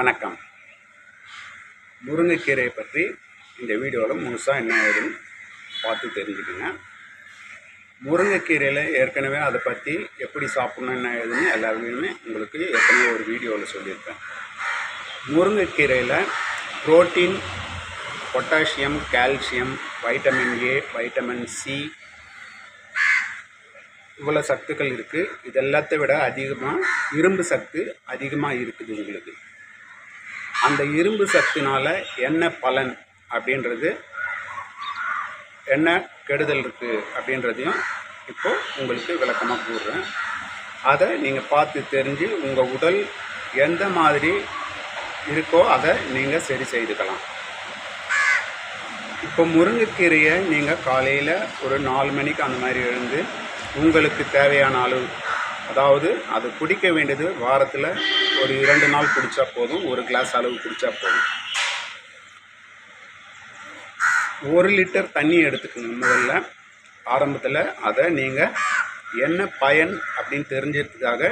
வணக்கம். முருங்கைக்கீரையை பற்றி இந்த வீடியோவில் முழுசாக என்ன ஆகுதுன்னு பார்த்து தெரிஞ்சுக்கோங்க. முருங்கைக்கீரையில் ஏற்கனவே அதை பற்றி எப்படி சாப்பிட்ணும் என்ன ஏதுன்னு எல்லா வீடுமே உங்களுக்கு ஏற்கனவே ஒரு வீடியோவில் சொல்லியிருக்கேன் முருங்கைக்கீரையில் protein potassium calcium vitamin A vitamin C இவ்வளோ சத்துக்கள் இருக்குது இது எல்லாத்தை விட அதிகமாக இரும்பு சத்து அதிகமாக இருக்குது உங்களுக்கு. அந்த இரும்பு சக்தினால் என்ன பலன் அப்படின்றது என்ன கெடுதல் இருக்குது அப்படின்றதையும் இப்போது உங்களுக்கு விளக்கமாக கூறுறேன். அதை நீங்கள் பார்த்து தெரிஞ்சு உங்கள் உடல் எந்த மாதிரி இருக்கோ அதை நீங்கள் சரி செய்துக்கலாம். இப்போ முருங்கைக்கீரையை நீங்கள் காலையில் ஒரு நாலு மணிக்கு அந்த மாதிரி எழுந்து உங்களுக்கு தேவையான அளவு அதாவது அது குடிக்க வேண்டியது வாரத்தில் ஒரு இரண்டு நாள் குடித்தா போதும் ஒரு கிளாஸ் அளவு குடித்தா போதும். ஒரு லிட்டர் தண்ணி எடுத்துக்கோங்க முதல்ல. ஆரம்பத்தில் அதை நீங்கள் என்ன பயன் அப்படின்னு தெரிஞ்சதுக்காக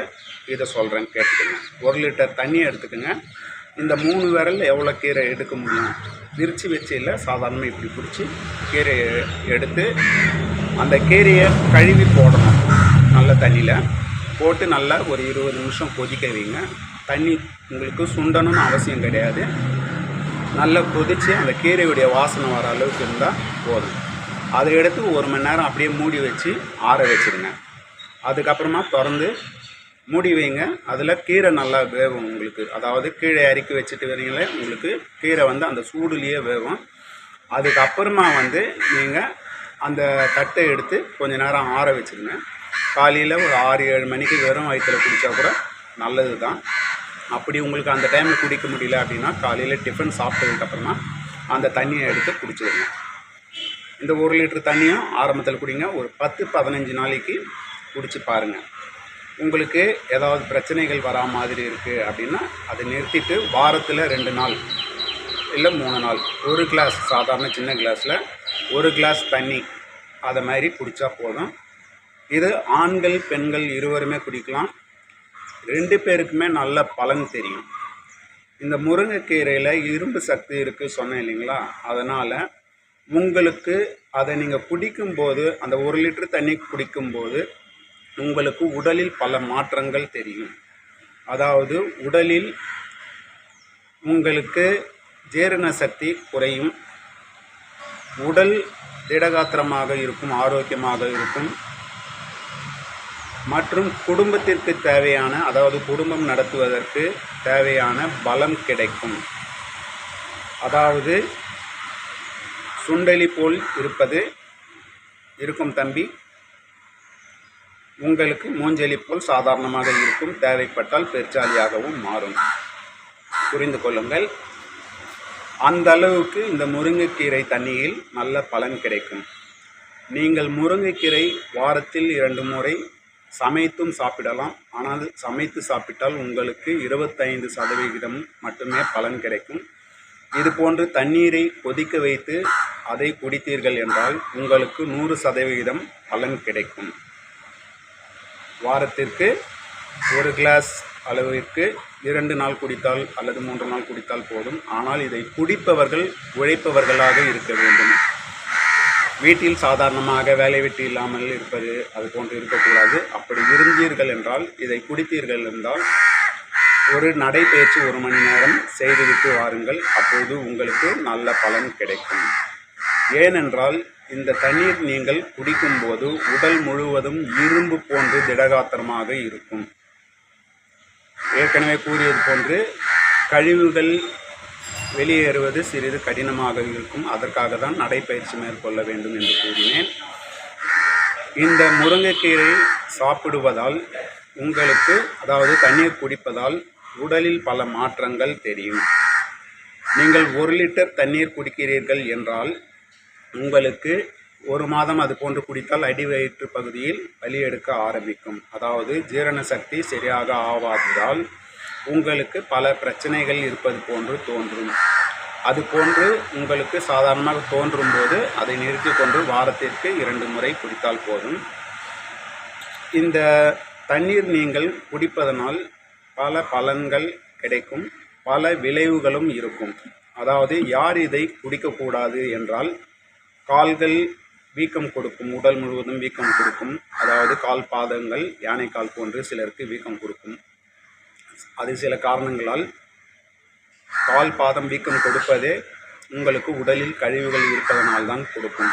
இதை சொல்கிறேன் கேட்டுக்கோங்க. ஒரு லிட்டர் தண்ணி எடுத்துக்கோங்க. இந்த மூணு விரல் எவ்வளோ கீரை எடுக்க முடியும்? விரித்து வச்சு இல்லை சாதாரணமாக இப்படி பிடிச்சி கீரையை எடுத்து அந்த கீரையை கழுவி போடணும். நல்ல தண்ணியில். போட்டு நல்லா ஒரு இருபது நிமிஷம் கொதிக்க வைங்க. தண்ணி உங்களுக்கு சுண்டணும்னு அவசியம் கிடையாது. நல்லா கொதித்து அந்த கீரையுடைய வாசனை வர அளவுக்கு இருந்தால் போதும். அதை எடுத்து ஒரு மணி நேரம் அப்படியே மூடி வச்சு ஆற வச்சுருங்க. அதுக்கப்புறமா திறந்து மூடி வைங்க. அதில் கீரை நல்லா வேகும் உங்களுக்கு. அதாவது கீழே இறக்கி வச்சுட்டு வரீங்களே உங்களுக்கு கீரை வந்து அந்த சூடுலேயே வேகும். அதுக்கப்புறமா வந்து நீங்கள் அந்த தட்டை எடுத்து கொஞ்ச நேரம் ஆற வச்சுருங்க. காலையில் ஒரு ஆறு ஏழு மணிக்கு வெறும் வயிற்றில் குடித்தா கூட நல்லது தான் அப்படி உங்களுக்கு அந்த டைமில் குடிக்க முடியல அப்படின்னா காலையில் டிஃபன் சாப்பிட்டதுக்கப்புறமா அந்த தண்ணியை எடுத்து குடிச்சிடுங்க. இந்த ஒரு லிட்டர் தண்ணியும் ஆரம்பத்தில் குடிங்க. ஒரு பத்து பதினஞ்சு நாளைக்கு குடிச்சு பாருங்கள் உங்களுக்கு ஏதாவது பிரச்சனைகள் வரா மாதிரி இருக்குது அப்படின்னா அதை நிறுத்திட்டு வாரத்தில் ரெண்டு நாள் இல்லை மூணு நாள். ஒரு கிளாஸ் சாதாரண சின்ன கிளாஸில் ஒரு கிளாஸ் தண்ணி அதை மாதிரி குடித்தா போதும். இது ஆண்கள் பெண்கள் இருவருமே குடிக்கலாம். ரெண்டு பேருக்குமே நல்ல பலன் தெரியும். இந்த முருங்கைக்கீரையில் இரும்பு சக்தி இருக்குது சொன்னேன் இல்லைங்களா? அதனால் உங்களுக்கு அதை நீங்கள் குடிக்கும்போது அந்த ஒரு லிட்டர் தண்ணி குடிக்கும்போது உங்களுக்கு உடலில் பல மாற்றங்கள் தெரியும். அதாவது உடலில் உங்களுக்கு ஜீரண சக்தி குறையும். உடல் திடகாத்திரமாக இருக்கும் ஆரோக்கியமாக இருக்கும். மற்றும் குடும்பத்திற்கு தேவையான அதாவது குடும்பம் நடத்துவதற்கு தேவையான பலம் கிடைக்கும். அதாவது சுண்டலி போல் இருப்பது இருக்கும் தம்பி. உங்களுக்கு மூஞ்சலி போல் சாதாரணமாக இருக்கும் தேவைப்பட்டால் பெருச்சாலியாகவும் மாறும். புரிந்து கொள்ளுங்கள். அந்த அளவுக்கு இந்த முருங்கைக்கீரை தண்ணியில் நல்ல பலன் கிடைக்கும். நீங்கள் முருங்கைக்கீரை வாரத்தில் இரண்டு முறை சமைத்தும் சாப்பிடலாம். ஆனால் சமைத்து சாப்பிட்டால் உங்களுக்கு இருபத்தைந்து சதவிகிதம் மட்டுமே பலன் கிடைக்கும். இது போன்று தண்ணீரை கொதிக்க வைத்து அதை குடித்தீர்கள் என்றால் உங்களுக்கு நூறு சதவிகிதம் பலன் கிடைக்கும். வாரத்திற்கு ஒரு கிளாஸ் அளவிற்கு இரண்டு நாள் குடித்தால் அல்லது மூன்று நாள் குடித்தால் போதும். ஆனால் இதை குடிப்பவர்கள் உழைப்பவர்களாக இருக்க வேண்டும். வீட்டில் சாதாரணமாக வேலை வெட்டி இல்லாமல் இருப்பது அது போன்று இருக்கக்கூடாது. அப்படி இருந்தீர்கள் என்றால் இதை குடித்தீர்கள் என்றால் ஒரு நடைபயிற்சி ஒரு மணி நேரம் செய்துவிட்டு வாருங்கள். அப்போது உங்களுக்கு நல்ல பலன் கிடைக்கும். ஏனென்றால் இந்த தண்ணீர் நீங்கள் குடிக்கும்போது உடல் முழுவதும் இரும்பு போன்று திடகாத்திரமாக இருக்கும். ஏற்கனவே கூறியது போன்று கழிவுகள் வெளியேறுவது சிறிது கடினமாக இருக்கும். அதற்காக தான் நடைப்பயிற்சி மேற்கொள்ள வேண்டும் என்று கூறினேன். இந்த முருங்கைக்கீரை சாப்பிடுவதால் உங்களுக்கு அதாவது தண்ணீர் குடிப்பதால் உடலில் பல மாற்றங்கள் தெரியும். நீங்கள் ஒரு லிட்டர் தண்ணீர் குடிக்கிறீர்கள் என்றால் உங்களுக்கு ஒரு மாதம் அது போன்று குடித்தால் அடி வயிற்று பகுதியில் வலி எடுக்க ஆரம்பிக்கும். அதாவது ஜீரண சக்தி சரியாக ஆவாததால் உங்களுக்கு பல பிரச்சனைகள் இருப்பது போன்று தோன்றும். அது போன்று உங்களுக்கு சாதாரணமாக தோன்றும் போது அதை நிறுத்தி கொண்டு வாரத்திற்கு இரண்டு முறை குடித்தால் போதும். இந்த தண்ணீர் நீங்கள் குடிப்பதனால் பல பலன்கள் கிடைக்கும் பல விளைவுகளும் இருக்கும். அதாவது யார் இதை குடிக்கக்கூடாது என்றால் கால்கள் வீக்கம் கொடுக்கும் உடல் முழுவதும் வீக்கம் கொடுக்கும். அதாவது கால் பாதங்கள் யானைக்கால் போன்று சிலருக்கு வீக்கம் கொடுக்கும். அது சில காரணங்களால் கால் பாதம் வீக்கம் கொடுப்பதே உங்களுக்கு உடலில் கழிவுகள் இருப்பதனால் தான் கொடுக்கும்.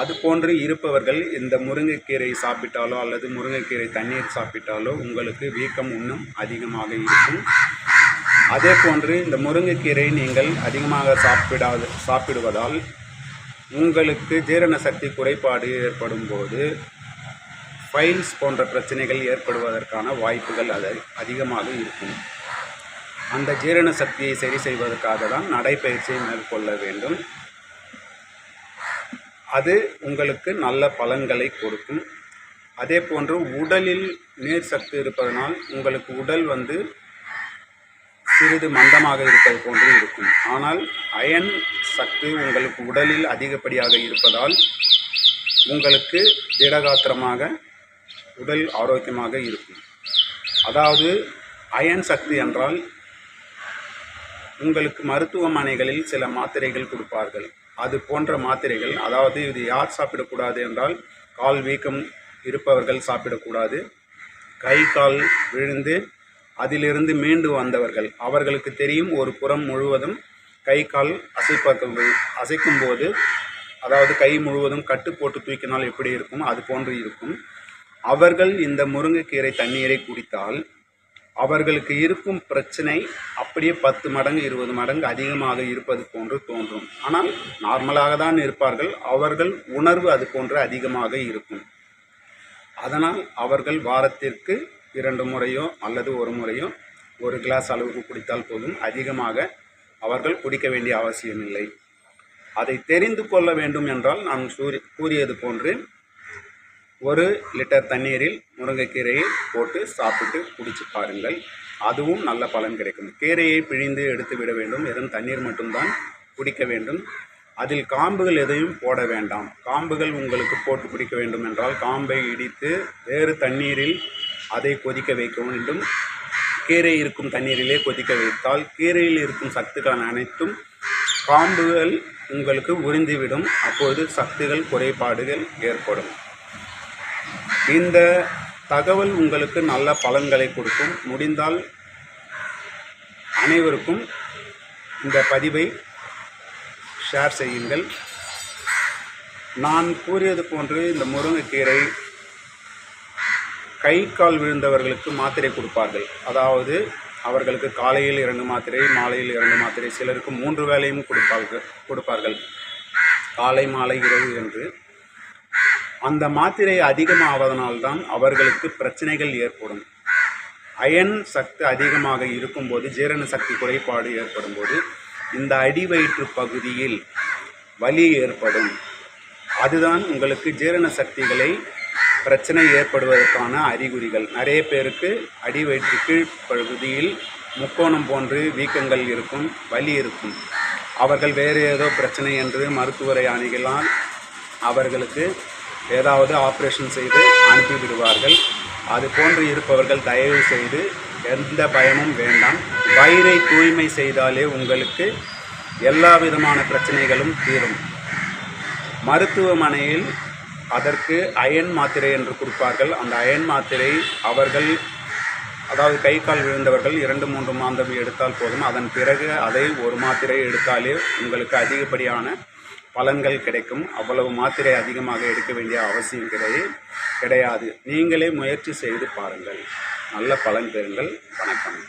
அது போன்று இருப்பவர்கள் இந்த முருங்கைக்கீரை சாப்பிட்டாலோ அல்லது முருங்கைக்கீரை தண்ணீர் சாப்பிட்டாலோ உங்களுக்கு வீக்கம் இன்னும் அதிகமாக இருக்கும். அதே போன்று இந்த முருங்கைக்கீரை நீங்கள் அதிகமாக சாப்பிடாது சாப்பிடுவதால் உங்களுக்கு ஜீரண சக்தி குறைபாடு ஏற்படும் போது ஃபைல்ஸ் போன்ற பிரச்சனைகள் ஏற்படுவதற்கான வாய்ப்புகள் அது அதிகமாக இருக்கும். அந்த ஜீரண சக்தியை சரி செய்வதற்காக தான் நடைப்பயிற்சியை மேற்கொள்ள வேண்டும். அது உங்களுக்கு நல்ல பலன்களை கொடுக்கும். அதே போன்று உடலில் நீர் சத்து இருப்பதனால் உங்களுக்கு உடல் வந்து சிறிது மந்தமாக இருப்பது போன்று இருக்கும். ஆனால் அயன் சத்து உங்களுக்கு உடலில் அதிகப்படியாக இருப்பதால் உங்களுக்கு திடகாத்திரமாக உடல் ஆரோக்கியமாக இருக்கும். அதாவது அயன் சக்தி என்றால் உங்களுக்கு மருத்துவமனைகளில் சில மாத்திரைகள் கொடுப்பார்கள். அது போன்ற மாத்திரைகள் அதாவது இது யார் சாப்பிடக்கூடாது என்றால் கால் வீக்கம் இருப்பவர்கள் சாப்பிடக்கூடாது. கை கால் விழுந்து அதிலிருந்து மீண்டு வந்தவர்கள் அவர்களுக்கு தெரியும் ஒரு புறம் முழுவதும் கை கால் அசைப்பாக்கும் அசைக்கும் போது அதாவது கை முழுவதும் கட்டு போட்டு தூக்கினால் எப்படி இருக்கும்? அது போன்று இருக்கும். அவர்கள் இந்த முருங்கைக்கீரை தண்ணீரை குடித்தால் அவர்களுக்கு இருக்கும் பிரச்சனை அப்படியே பத்து மடங்கு இருபது மடங்கு அதிகமாக இருப்பது போன்று தோன்றும். ஆனால் நார்மலாக தான் இருப்பார்கள். அவர்கள் உணர்வு அது போன்று அதிகமாக இருக்கும். அதனால் அவர்கள் வாரத்திற்கு இரண்டு முறையோ அல்லது ஒரு முறையோ ஒரு கிளாஸ் அளவுக்கு குடித்தால் போதும். அதிகமாக அவர்கள் குடிக்க வேண்டிய அவசியமில்லை. அதை தெரிந்து கொள்ள வேண்டும் என்றால் நான் கூறியது போன்று ஒரு லிட்டர் தண்ணீரில் முருங்கைக்கீரையை போட்டு சாப்பிட்டு குடிச்சு பாருங்கள். அதுவும் நல்ல பலன் கிடைக்கும். கீரையை பிழிந்து எடுத்து விட வேண்டும். வெறும் தண்ணீர் மட்டும்தான் குடிக்க வேண்டும். அதில் காம்புகள் எதையும் போட வேண்டாம். காம்புகள் உங்களுக்கு போட்டு குடிக்க வேண்டும் என்றால் காம்பை இடித்து வேறு தண்ணீரில் அதை கொதிக்க வைக்க வேண்டும். கீரை இருக்கும் தண்ணீரிலே கொதிக்க வைத்தால் கீரையில் இருக்கும் சத்துக்கள் அனைத்தும் காம்புகள் உங்களுக்கு உறிந்துவிடும் அப்போது சத்துகள் குறைபாடுகள் ஏற்படும். இந்த தகவல் உங்களுக்கு நல்ல பலன்களை கொடுக்கும். முடிந்தால் அனைவருக்கும் இந்த பதிவை ஷேர் செய்யுங்கள். நான் கூறியது போன்று இந்த முருங்கைக்கீரை கை கால் விழுந்தவர்களுக்கு மாத்திரை கொடுப்பார்கள். அதாவது அவர்களுக்கு காலையில் இரண்டு மாத்திரை மாலையில் இரண்டு மாத்திரை சிலருக்கு மூன்று வேலையும் கொடுப்பார்கள் கொடுப்பார்கள். காலை மாலை இரவு என்று அந்த மாத்திரை அதிகமாவதனால்தான் அவர்களுக்கு பிரச்சனைகள் ஏற்படும். அயன் சக்தி அதிகமாக இருக்கும்போது ஜீரண சக்தி குறைபாடு ஏற்படும் போது இந்த அடிவயிற்று பகுதியில் வலி ஏற்படும். அதுதான் உங்களுக்கு ஜீரண சக்திகளை பிரச்சனை ஏற்படுவதற்கான அறிகுறிகள். நிறைய பேருக்கு அடிவயிற்று கீழ் பகுதியில் முக்கோணம் போன்று வீக்கங்கள் இருக்கும் வலி இருக்கும். அவர்கள் வேறு ஏதோ பிரச்சனை என்று மருத்துவரை அணுகலாம் அவர்களுக்கு ஏதாவது ஆப்ரேஷன் செய்து அனுப்பிவிடுவார்கள். அது போன்று இருப்பவர்கள் தயவு செய்து எந்த பயமும் வேண்டாம். வயிறை தூய்மை செய்தாலே உங்களுக்கு எல்லா விதமான பிரச்சனைகளும் தீரும். மருத்துவமனையில் அதற்கு அயன் மாத்திரை என்று கொடுப்பார்கள். அந்த அயன் மாத்திரை அவர்கள் அதாவது கை கால் விழுந்தவர்கள் இரண்டு மூன்று மாந்தம் எடுத்தால் போதும். அதன் பிறகு அதை ஒரு மாத்திரை எடுத்தாலே உங்களுக்கு அதிகப்படியான பலன்கள் கிடைக்கும். அவ்வளவு மாத்திரை அதிகமாக எடுக்க வேண்டிய அவசியம் கிடையாது கிடையாது. நீங்களே முயற்சி செய்து பாருங்கள். நல்ல பலன் பெறுங்கள். வணக்கம்.